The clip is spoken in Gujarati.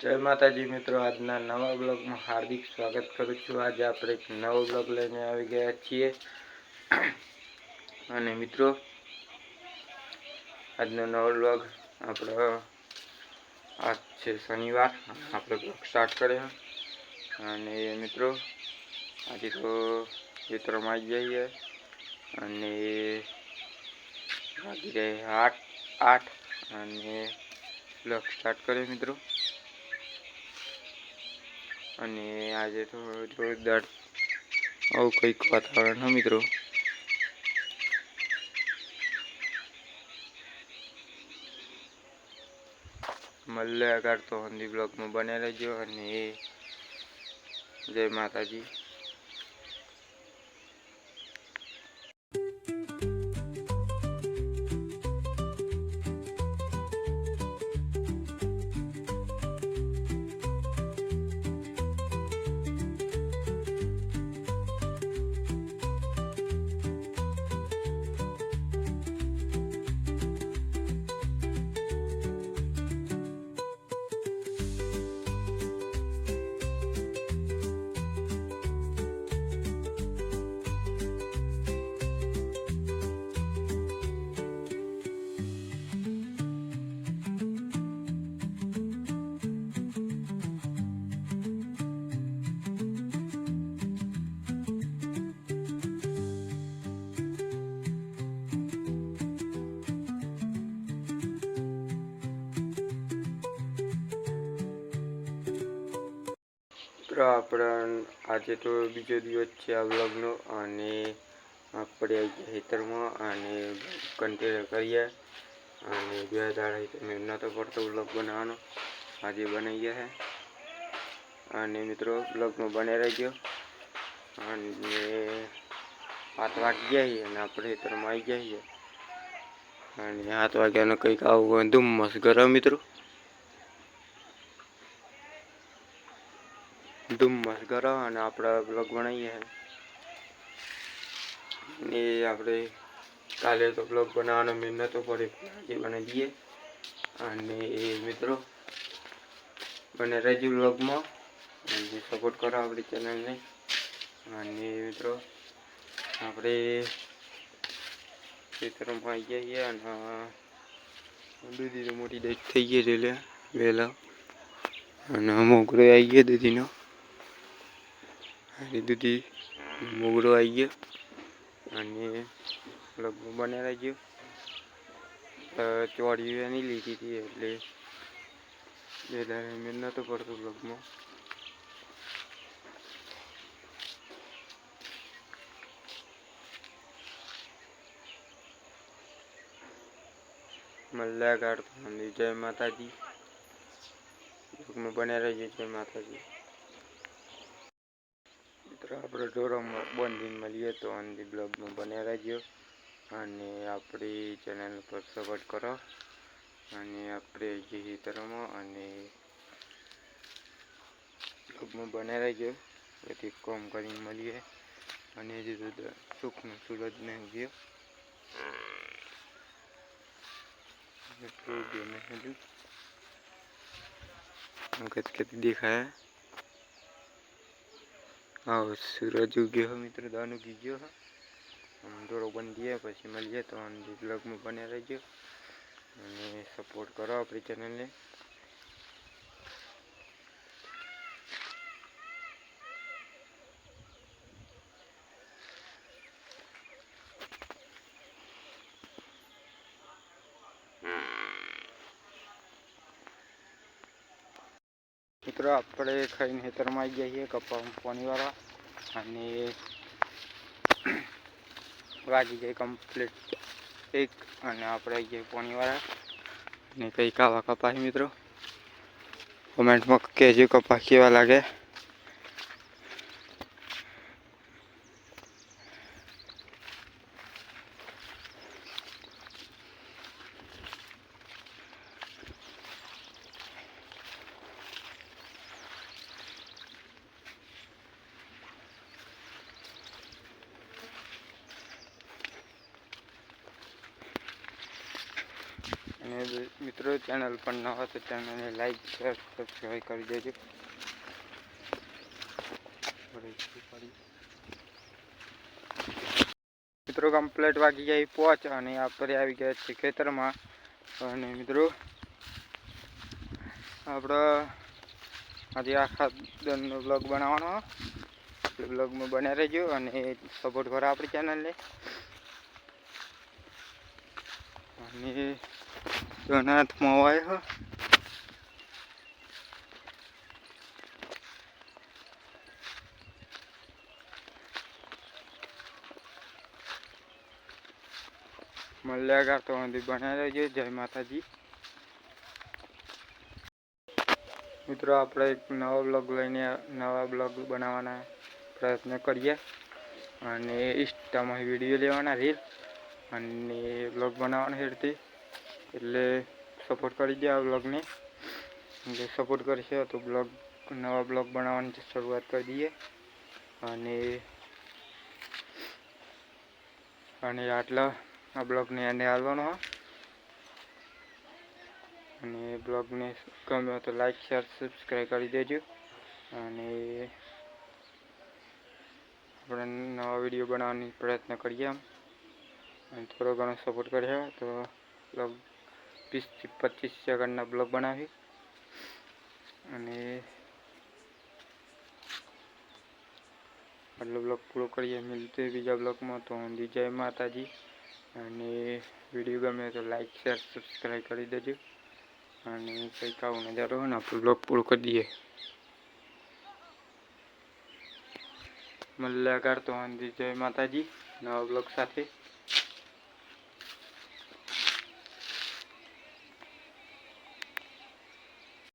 જય માતાજી મિત્રો, આજના નવા બ્લોગમાં હાર્દિક સ્વાગત કરું છું. આજે આપણે એક નવો બ્લોગ લઈને આવી ગયા છીએ. અને મિત્રો, આજનો નવો બ્લોગ આપણો, આજ છે શનિવાર. આપણે બ્લોગ સ્ટાર્ટ કર્યો. અને મિત્રો, આજે તો ખેતરમાં આવી જઈએ. અને વાગી આઠ આઠ. અને બ્લોગ સ્ટાર્ટ કર્યો મિત્રો. અને આજે તો જોરદાર આવું કંઈક વાતાવરણ હા, મિત્રો? મળે આગળ તો હિન્દી બ્લોગમાં બને રહેજો અને જય માતાજી. મિત્રો, આપણે, આજે તો બીજો દિવસ છે આ વ્લોગનો અને આપણે આવી ખેતરમાં અને કન્ટેનર કરીએ અને બે દાડા મેં નહોતો પડતો વ્લોગ બનાવવાનો. આજે બનાવી ગયા છે અને મિત્રો વ્લોગમાં બને રહેજો. અને હાથ વાગી ગયા છીએ અને આપણે ખેતરમાં આવી ગયા છીએ અને સાત વાગ્યાનો કંઈક આવું ધુમ્મસ ગરમ મિત્રો. ધુમ્મસ કરો અને આપણે બ્લોગ બનાવીએ ને આપણે કાલે તો બ્લોગ બનાવવાનો મહેનતો નહોતો પડે બનાવી દઈએ. અને એ મિત્રો બને રહેજો બ્લોગમાં અને સપોર્ટ કરો આપણી ચેનલને અને મિત્રો આપણે ખેતરમાં આવી જઈએ અને દૂધી મોટી ડેટ થઈ ગઈ છે એટલે વહેલા. અને મોગરો આવી ગયો દૂધીનો. અને દૂધી મોગરો આવી ગયો અને લગભગ બને રહેજો ચોરી એની લીધી હતી એટલે બે દાડે મેં નહોતો પડતો લગમાં મલ્લા કાઢતો જય માતાજી. લગમાં બનાવી રહેજો, જય માતાજી. મિત્રો, આપણે ઢોરોમાં બંધીને મળીએ તો અંદી બ્લોગમાં બન્યા રહેજો. અને આપણી ચેનલ પર સપોર્ટ કરો. અને આપણે જે ખેતરોમાં અને બ્લોગમાં બન્યા રહેજો. તેથી કોમ કરીને મળીએ. અને જે સુખનો નહીં ગયો હજુ ખેતી દેખાય. આવો સૂરજ ઉગ્યો મિત્રો, દાન ઉગી ગયો બંધ બંધીએ પછી મળીએ તો બ્લોગમાં બને રહેજો. અને સપોર્ટ કરો આપણી ચેનલને મિત્રો, આપણે ખાઈને ખેતરમાં આવી જઈએ કપા પાણીવાળા અને વાગી જાય કમ્પ્લીટ એક અને આપણે આવી જઈએ પાણીવાળા. અને કંઈક આવા કપાય મિત્રો. કોમેન્ટમાં કહેજો કપા કેવા લાગે. અને મિત્રો ચેનલ પર ન હોય તો ચેનલને લાઈક શેર સબસ્ક્રાઈબ કરી દેજો. મિત્રો કમ્પ્લેટ વાગી જાય પહોંચ અને આપણે આવી ગયા છે ખેતરમાં. અને મિત્રો આપણે આજે આખા દનનો બ્લોગ બનાવવાનો. એટલે બ્લોગમાં બન્યા રહેજો અને સપોર્ટ કરો આપણી ચેનલને અને જોના હાથમાં હોય હો મળ્યા ગાતો સુધી બન્યા રહેજો જય માતાજી મિત્રો આપણે એક નવો બ્લોગ લઈને નવા બ્લોગ બનાવવાના પ્રયત્ન કરીએ અને ઇન્સ્ટામાં વીડિયો લેવાના રીલ અને બ્લોગ બનાવવાના હેરથી એટલે સપોર્ટ કરી દે આ બ્લોગને એટલે સપોર્ટ કરશે તો બ્લોગ નવા બ્લોગ બનાવવાની શરૂઆત કરી દઈએ. અને અને આટલા આ બ્લોગને એને હાલવાનો હોય અને બ્લોગને ગમે તો લાઈક શેર સબસ્ક્રાઈબ કરી દેજો. અને આપણે નવા વીડિયો બનાવવાની પ્રયત્ન કરીએ આમ. અને થોડો ઘણો સપોર્ટ કર્યો તો બ્લોગ વીસથી પચીસ સેકન્ડના બ્લોગ બનાવી અને આટલો બ્લોગ પૂરો કરીએ. મિલતે બીજા બ્લોગમાં તો જય માતાજી અને વીડિયો ગમે તો લાઈક, શેર, સબસ્ક્રાઈબ કરી દેજો. અને કંઈક આવું નજારો હોય ને આપણે બ્લોગ પૂરો કરી દઈએ. મલ્લાકાર તો જય માતાજી, નવા બ્લોગ સાથે